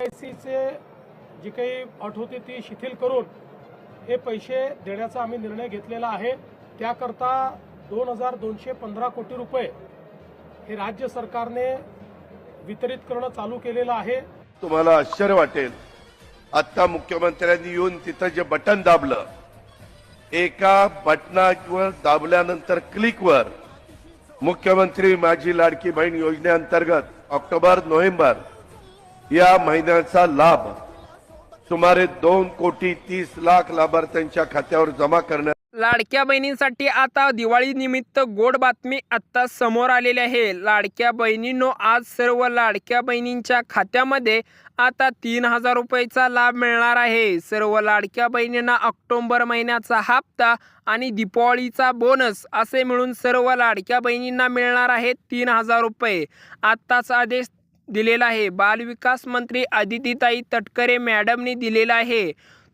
I सीचे जी काही अट होती ती शिथिल करून हे पैसे देण्याचा आम्ही निर्णय घेतलेला आहे. त्याकरता दोन हजार दोनशे पंधरा कोटी रुपये हे राज्य सरकारने वितरित करणं चालू केलेलं आहे. तुम्हाला आश्चर्य वाटेल. आता मुख्यमंत्र्यांनी येऊन तिथं जे बटन दाबलं एका बटनावर दाबल्यानंतर क्लिकवर मुख्यमंत्री माझी लाडकी बहीण योजनेअंतर्गत ऑक्टोबर नोव्हेंबर या महिन्याचा लाभ सुमारे दोन कोटी तीस लाख लाभार्थ्यांच्या खात्यावर जमा करण्यात लाडक्या बहिणींसाठी आता दिवाळी निमित्त गोड बातमी आत्ता समोर आलेली आहे. लाडक्या बहिणींनो आज सर्व लाडक्या बहिणींच्या खात्यामध्ये आता तीन हजार रुपयाचा लाभ मिळणार आहे. सर्व लाडक्या बहिणींना ऑक्टोंबर महिन्याचा हप्ता आणि दिपावळीचा बोनस असे मिळून सर्व लाडक्या बहिणींना मिळणार आहे तीन हजार रुपये. आत्ताच आदेश दिलेला आहे. बालविकास मंत्री आदितीताई तटकरे मॅडमनी दिलेला आहे.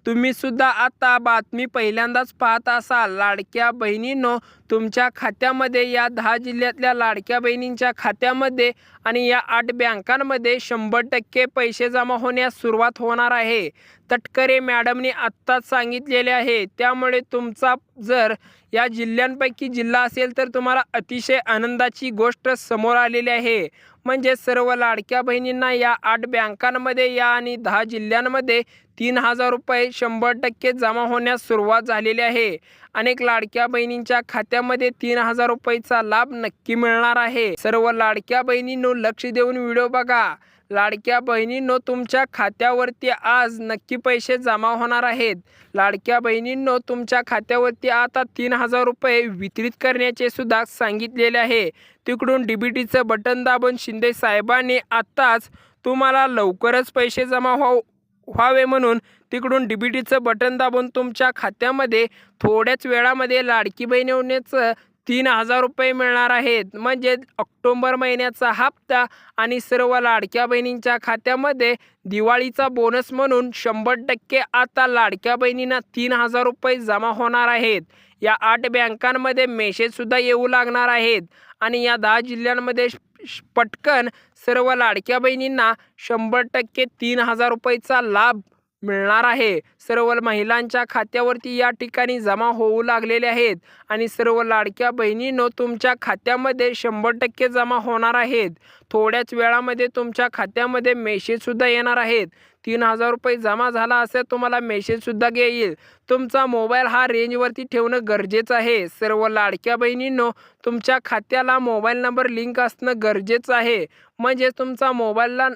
तुम्ही सुद्धा आता बातमी पहिल्यांदाच पाहत असाल. लाडक्या बहिणींनो तुमच्या खात्यामध्ये या दहा जिल्ह्यातल्या लाडक्या बहिणींच्या खात्यामध्ये आणि या आठ बँकांमध्ये शंभर टक्के पैसे जमा होण्यास सुरुवात होणार आहे. तटकरे मॅडमने आत्ताच सांगितलेले आहे. त्यामुळे तुमचा जर या जिल्ह्यांपैकी जिल्हा असेल तर तुम्हाला अतिशय आनंदाची गोष्ट समोर आलेली आहे. म्हणजे सर्व लाडक्या बहिणींना या आठ बँकांमध्ये या आणि दहा जिल्ह्यांमध्ये तीन हजार रुपये शंभर टक्के जमा होण्यास सुरुवात झालेली आहे. अनेक लाडक्या बहिणींच्या खात्यामध्ये तीन हजार रुपयेचा लाभ नक्की मिळणार आहे. सर्व लाडक्या बहिणींनो लक्ष देऊन व्हिडिओ बघा. लाडक्या बहिणींनो तुमच्या खात्यावरती आज नक्की पैसे जमा होणार आहेत. लाडक्या बहिणींनो तुमच्या खात्यावरती आता तीन हजार रुपये वितरित करण्याचे सुद्धा सांगितलेले आहे. तिकडून डी बी टीचं बटन दाबून शिंदे साहेबांनी आत्ताच तुम्हाला लवकरच पैसे जमा हो व्हावे म्हणून तिकडून डी बी टीचं बटन दाबून तुमच्या खात्यामध्ये थोड्याच वेळामध्ये लाडकी बहीण योजनेचं तीन हजार रुपये मिळणार आहेत. म्हणजे ऑक्टोंबर महिन्याचा हप्ता आणि सर्व लाडक्या बहिणींच्या खात्यामध्ये दिवाळीचा बोनस म्हणून शंभर टक्के आता लाडक्या बहिणींना तीन हजार रुपये जमा होणार आहेत. या आठ बँकांमध्ये मेसेजसुद्धा येऊ लागणार आहेत. आणि या दहा जिल्ह्यांमध्ये श- पटकन सर्व लाडक्या बहिणींना शंभर टक्के तीन हजार रुपयेचा लाभ मिळणार आहे. सर्व महिलांच्या खात्यावरती या ठिकाणी जमा होऊ लागलेले आहेत आणि सर्व लाडक्या बहिणींनो तुमच्या खात्यामध्ये शंभर टक्के जमा होणार आहेत. थोड्याच वेळामध्ये तुमच्या खात्यामध्ये मेसेजसुद्धा येणार आहेत. तीन हजार रुपये जमा झाला असे तुम्हाला मेसेजसुद्धा येईल. तुमचा मोबाईल हा रेंजवरती ठेवणं गरजेचं आहे. सर्व लाडक्या बहिणींनो तुमच्या खात्याला मोबाईल नंबर लिंक असणं गरजेचं आहे. म्हणजे तुमचा मोबाईलला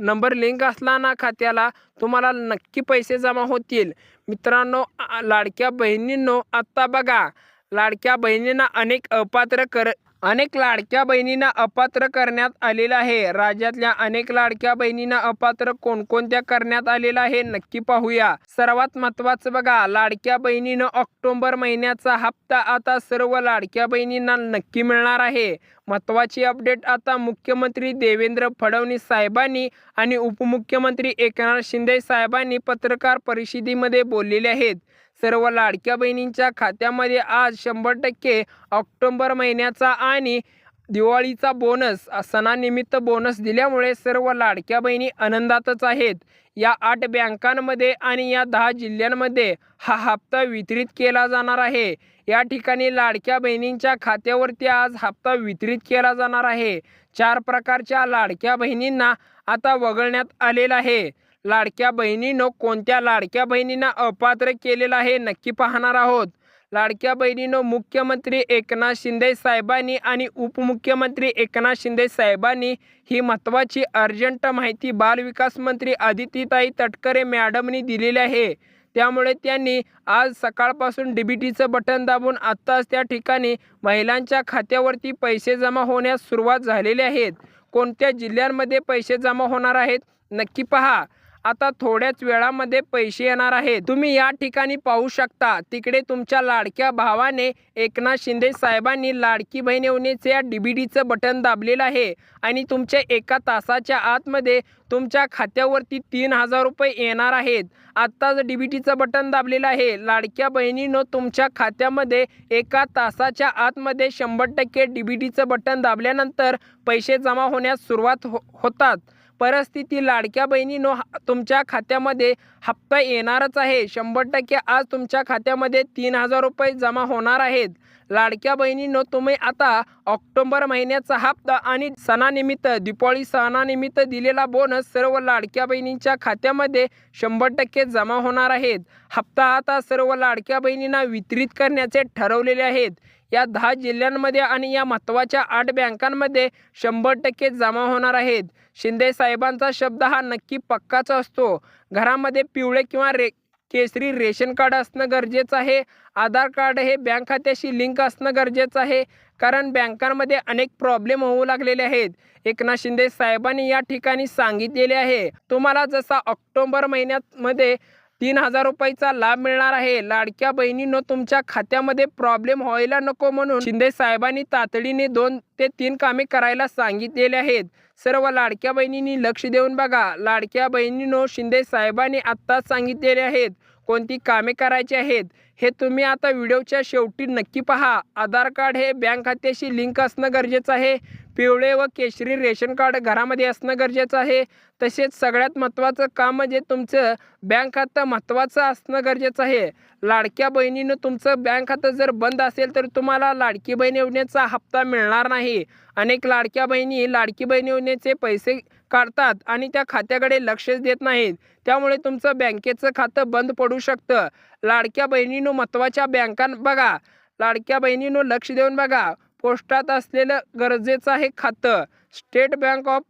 नंबर लिंक असला ना खात्याला तुम्हाला नक्की पैसे जमा होतील. मित्रांनो लाडक्या बहिणींनो आत्ता बघा. लाडक्या बहिणींना अनेक अपात्र कर अनेक लाडक्या बहिणींना अपात्र करण्यात आलेलं आहे. राज्यातल्या अनेक लाडक्या बहिणींना अपात्र कोणकोणत्या करण्यात आलेलं आहे नक्की पाहूया. सर्वात महत्त्वाचं बघा लाडक्या बहिणीनं ऑक्टोबर महिन्याचा हप्ता आता सर्व लाडक्या बहिणींना नक्की मिळणार आहे. महत्त्वाची अपडेट आता मुख्यमंत्री देवेंद्र फडणवीस साहेबांनी आणि उपमुख्यमंत्री एकनाथ शिंदे साहेबांनी पत्रकार परिषदेमध्ये बोललेले आहेत. सर्व लाडक्या बहिणींच्या खात्यामध्ये आज शंभर टक्के ऑक्टोंबर महिन्याचा आणि दिवाळीचा बोनस सणानिमित्त बोनस दिल्यामुळे सर्व लाडक्या बहिणी आनंदातच आहेत. या आठ बँकांमध्ये आणि या दहा जिल्ह्यांमध्ये हा हप्ता वितरित केला जाणार आहे. या ठिकाणी लाडक्या बहिणींच्या खात्यावरती आज हप्ता वितरित केला जाणार आहे. चार प्रकारच्या लाडक्या बहिणींना आता वगळण्यात आलेला आहे. लाडक्या बहिणीनं कोणत्या लाडक्या बहिणींना अपात्र केलेलं आहे नक्की पाहणार आहोत. लाडक्या बहिणीनं मुख्यमंत्री एकनाथ शिंदे साहेबांनी आणि उपमुख्यमंत्री एकनाथ शिंदे साहेबांनी ही महत्त्वाची अर्जंट माहिती बालविकास मंत्री आदितीताई तटकरे मॅडमनी दिलेली आहे. त्यामुळे त्यांनी आज सकाळपासून डी बी टीचं बटन दाबून आत्ताच त्या ठिकाणी महिलांच्या खात्यावरती पैसे जमा होण्यास सुरुवात झालेली आहेत. कोणत्या जिल्ह्यांमध्ये पैसे जमा होणार आहेत नक्की पहा. आता थोड्याच वेळामध्ये पैसे येणार आहेत तुम्ही या ठिकाणी पाहू शकता. तिकडे तुमच्या लाडक्या भावाने एकनाथ शिंदे साहेबांनी लाडकी बहीण योजनेचे या डीबीडीचं बटन दाबलेलं आहे. आणि तुमच्या एका तासाच्या आतमध्ये तुमच्या खात्यावरती तीन हजार रुपये येणार आहेत. आत्ताच डी बी टीचं बटन दाबलेलं आहे. लाडक्या बहिणीनं तुमच्या खात्यामध्ये एका तासाच्या आतमध्ये शंभर टक्के डी बी टीचं बटन दाबल्यानंतर पैसे जमा होण्यास सुरुवात हो होतात. परिस्थिती लाडक्या बहिणीनो हा- तुमच्या खात्यामध्ये हप्ता येणारच आहे. शंभर टक्के आज तुमच्या खात्यामध्ये तीन हजार रुपये जमा होणार आहेत. लाडक्या बहिणींनो तुम्ही आता ऑक्टोबर महिन्याचा हप्ता आणि सणानिमित्त दिवाळी सणानिमित्त दिलेला बोनस सर्व लाडक्या बहिणींच्या खात्यामध्ये शंभर टक्के जमा होणार आहेत. हप्ता आता सर्व लाडक्या बहिणींना वितरित करण्याचे ठरवलेले आहेत. या दहा जिल्ह्यांमध्ये आणि या महत्त्वाच्या आठ बँकांमध्ये शंभर टक्के जमा होणार आहेत. शिंदे साहेबांचा शब्द हा नक्की पक्काचा असतो. घरामध्ये पिवळे किंवा रे केसरी रेशन कार्ड असणं गरजेचं आहे. आधार कार्ड हे बँक खात्याशी लिंक असणं गरजेचं आहे. कारण बँकांमध्ये अनेक प्रॉब्लेम होऊ लागलेले आहेत. एकनाथ शिंदे साहेबांनी या ठिकाणी सांगितलेले आहे. तुम्हाला जसा ऑक्टोबर महिन्यामध्ये तीन हजार रुपयाचा लाभ मिळणार आहे. लाडक्या बहिणींनो तुमच्या खात्यामध्ये प्रॉब्लेम व्हायला नको म्हणून शिंदे साहेबांनी तातडीने दोन ते तीन कामे करायला सांगितलेले आहेत. सर्व लाडक्या बहिणींनी लक्ष देऊन बघा. लाडक्या बहिणींनो शिंदे साहेबांनी आत्ताच सांगितलेले आहेत. कोणती कामे करायची आहेत हे तुम्ही आता व्हिडिओच्या शेवटी नक्की पहा. आधार कार्ड हे बँक खात्याशी लिंक असणं गरजेचं आहे. पिवळे व केशरी रेशन कार्ड घरामध्ये असणं गरजेचं आहे. तसेच सगळ्यात महत्त्वाचं काम म्हणजे तुमचं बँक खातं महत्त्वाचं असणं गरजेचं आहे. लाडक्या बहिणीनं तुमचं बँक खातं जर बंद असेल तर तुम्हाला लाडकी बहीण योजनेचा हप्ता मिळणार नाही. अनेक लाडक्या बहिणी लाडकी बहीण योजनेचे पैसे काढतात आणि त्या खात्याकडे लक्षच देत नाहीत. त्यामुळे तुमचं बँकेचं खातं बंद पडू शकतं. लाडक्या बहिणीनं महत्त्वाच्या बँकां बघा. लाडक्या बहिणीनं लक्ष देऊन बघा. पोस्टात असलेलं गरजेचं आहे खातं. स्टेट बँक ऑफ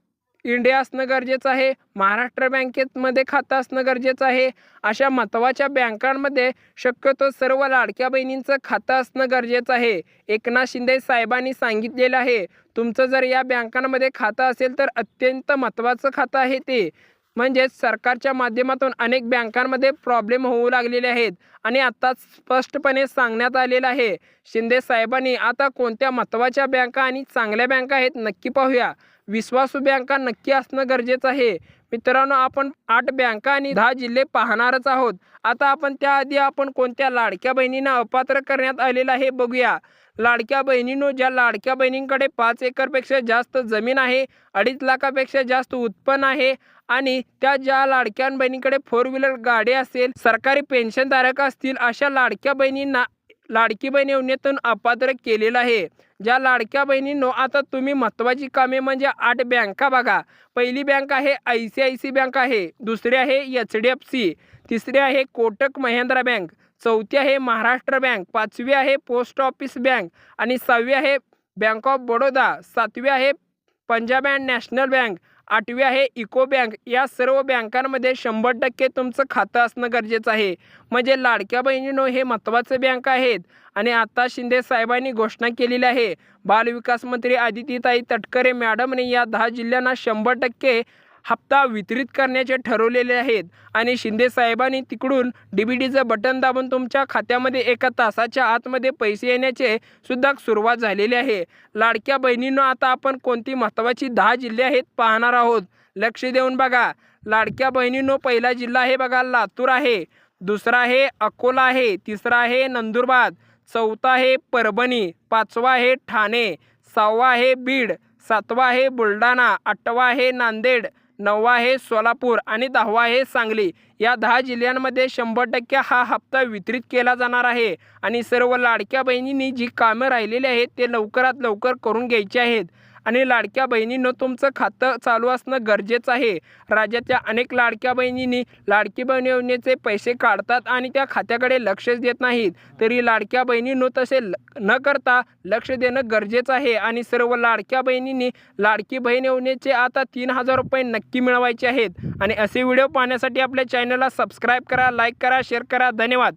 इंडिया असणं गरजेचं आहे. महाराष्ट्र बँकेमध्ये खातं असणं गरजेचं आहे. अशा महत्त्वाच्या बँकांमध्ये शक्यतो सर्व लाडक्या बहिणींचं खातं असणं गरजेचं आहे. एकनाथ शिंदे साहेबांनी सांगितलेलं आहे. तुमचं जर या बँकांमध्ये खातं असेल तर अत्यंत महत्त्वाचं खातं आहे ते. म्हणजेच सरकारच्या माध्यमातून अनेक बँकांमध्ये प्रॉब्लेम होऊ लागलेले आहेत. आणि आता स्पष्टपणे सांगण्यात आलेलं आहे शिंदे साहेबांनी आता कोणत्या महत्त्वाच्या बँका आणि चांगल्या बँका आहेत नक्की पाहूया. विश्वासू बँका नक्की असणं गरजेचं आहे. मित्रांनो आपण आठ बँका आणि दहा जिल्हे पाहणारच आहोत. आता आपण त्याआधी आपण कोणत्या लाडक्या बहिणींना अपात्र करण्यात आलेलं आहे बघूया. लाडक्या बहिणींनो ज्या लाडक्या बहिणींकडे पाच एकरपेक्षा जास्त जमीन आहे अडीच लाखापेक्षा जास्त उत्पन्न आहे आणि त्या ज्या लाडक्या बहिणींकडे फोर व्हीलर गाडी असेल सरकारी पेन्शनधारक असतील अशा लाडक्या बहिणींना लाडकी बहीण योजनेतून अपात्र केलेलं आहे. ज्या लाडक्या बहिणींनो आता तुम्ही महत्त्वाची कामे म्हणजे आठ बँका बघा. पहिली बँक आहे I C I C bank आहे. दुसरी आहे एच डी एफ सी. तिसरी आहे कोटक महिंद्रा बँक. चौथी आहे महाराष्ट्र बँक. पाचवी आहे पोस्ट ऑफिस बँक. आणि सहावी आहे बँक ऑफ बडोदा. सातवी आहे पंजाब अँड नॅशनल बँक. आठवी आहे इको बँक. या सर्व बँकांमध्ये शंभर टक्के तुमचं खातं असणं गरजेचं आहे. म्हणजे लाडक्या बहिणीनो हे महत्त्वाचे बँक आहेत. आणि आता शिंदे साहेबांनी घोषणा केलेली आहे. बालविकास मंत्री आदितीताई तटकरे मॅडमने या दहा जिल्ह्यांना शंभर टक्के हप्ता वितरित करण्याचे ठरवलेले आहेत आणि शिंदे साहेबांनी तिकडून डी बी डीचं बटन दाबून तुमच्या खात्यामध्ये एका तासाच्या आतमध्ये पैसे येण्याचे सुद्धा सुरुवात झालेली आहे. लाडक्या बहिणींनो आता आपण कोणती महत्त्वाची दहा जिल्हे आहेत पाहणार आहोत? लक्ष देऊन बघा. लाडक्या बहिणींनो पहिला जिल्हा आहे बघा लातूर आहे. दुसरा आहे अकोला आहे. तिसरा आहे नंदुरबार. चौथा आहे परभणी. पाचवा आहे ठाणे. सहावा आहे बीड. सातवा आहे बुलढाणा. आठवा आहे नांदेड. नववा आहे सोलापूर आणि दहावा आहे सांगली. या दहा जिल्ह्यांमध्ये शंभर टक्के हा हप्ता वितरित केला जाणार आहे. आणि सर्व लाडक्या बहिणींनी जी कामं राहिलेली आहेत ते लवकरात लवकर करून घ्यायची आहेत. आणि लाडक्या बहिणींनं तुमचं खातं चालू असणं गरजेचं आहे. राज्याच्या अनेक लाडक्या बहिणींनी लाडकी बहीण योजनेचे पैसे काढतात आणि त्या खात्याकडे लक्षच देत नाहीत. तरी लाडक्या बहिणींनो तसे ल- न करता लक्ष देणं गरजेचं आहे. आणि सर्व लाडक्या बहिणींनी लाडकी बहीण योजनेचे आता तीन हजार रुपये नक्की मिळवायचे आहेत. आणि असे व्हिडिओ पाहण्यासाठी आपल्या चॅनलला सबस्क्राईब करा लाईक करा शेअर करा. धन्यवाद.